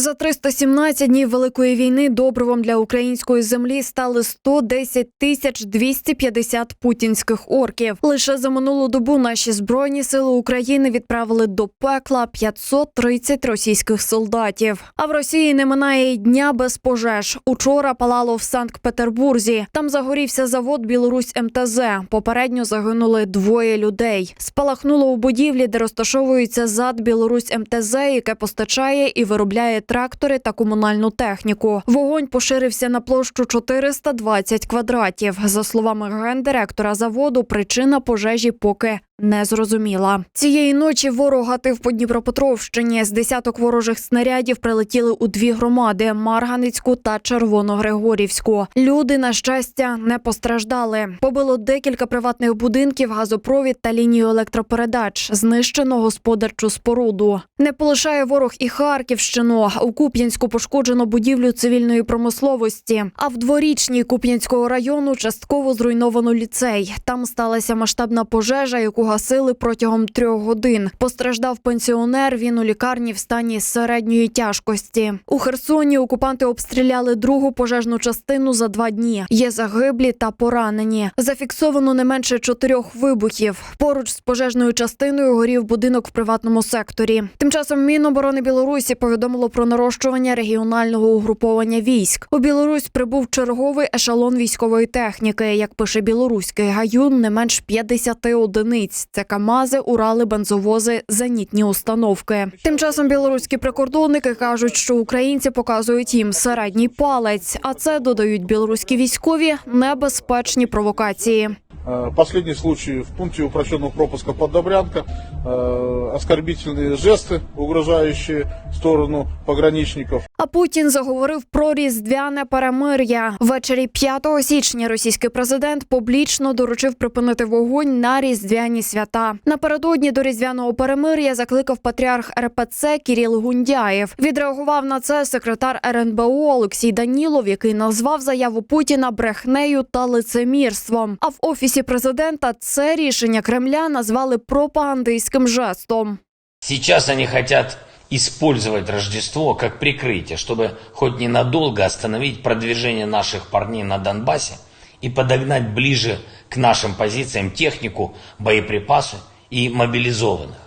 За 317 днів великої війни добривом для української землі стали 110 тисяч 250 путінських орків. Лише за минулу добу наші збройні сили України відправили до пекла 530 російських солдатів. А в Росії не минає й дня без пожеж. Учора палало в Санкт-Петербурзі. Там загорівся завод Білорусь МТЗ. Попередньо загинули двоє людей. Спалахнуло у будівлі, де розташовується зад Білорусь МТЗ, яке постачає і виробляє трактори та комунальну техніку. Вогонь поширився на площу 420 квадратів. За словами гендиректора заводу, причина пожежі поки не зрозуміла. Цієї ночі ворог гатив по Дніпропетровщині. З десяток ворожих снарядів прилетіли у дві громади: Марганицьку та Червоногригорівську. Люди, на щастя, не постраждали. Побило декілька приватних будинків, газопровід та лінію електропередач. Знищено господарчу споруду. Не полишає ворог і Харківщину. У Куп'янську пошкоджено будівлю цивільної промисловості. А в дворічній Куп'янського району частково зруйновано ліцей. Там сталася масштабна пожежа, яку гасили протягом трьох годин. Постраждав пенсіонер. Він у лікарні в стані середньої тяжкості. У Херсоні окупанти обстріляли другу пожежну частину за два дні. Є загиблі та поранені. Зафіксовано не менше чотирьох вибухів. Поруч з пожежною частиною горів будинок в приватному секторі. Тим часом Міноборони Білорусі повідомило про нарощування регіонального угруповання військ. У Білорусь прибув черговий ешелон військової техніки. Як пише білоруський гаюн, не менш 50 одиниць. Це камази, урали, бензовози, зенітні установки. Тим часом білоруські прикордонники кажуть, що українці показують їм середній палець, а це додають білоруські військові небезпечні провокації. Э, Последний случай в пункте упрощенного пропуска под Добрянка. Э, Оскорбительные жесты, угрожающие в сторону пограничников. А Путін заговорив про різдвяне перемир'я. Ввечері 5 січня російський президент публічно доручив припинити вогонь на різдвяні свята. Напередодні до різдвяного перемир'я закликав патріарх РПЦ Кіріл Гундяєв. Відреагував на це секретар РНБО Олексій Данілов, який назвав заяву Путіна брехнею та лицемірством. А в офісі президента це рішення Кремля назвали пропагандистським жестом. Сейчас они хотят использовать Рождество как прикрытие, чтобы хоть ненадолго остановить продвижение наших парней на Донбассе и подогнать ближе к нашим позициям технику, боеприпасы и мобилизованных.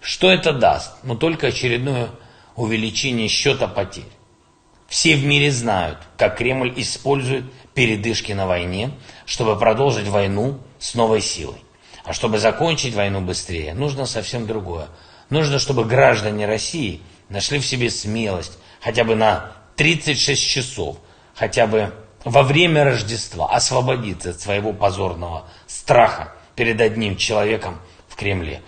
Что это даст? Ну только очередное увеличение счета потерь. Все в мире знают, как Кремль использует передышки на войне, чтобы продолжить войну с новой силой. А чтобы закончить войну быстрее, нужно совсем другое. Нужно, чтобы граждане России нашли в себе смелость хотя бы на 36 часов, хотя бы во время Рождества освободиться от своего позорного страха перед одним человеком в Кремле.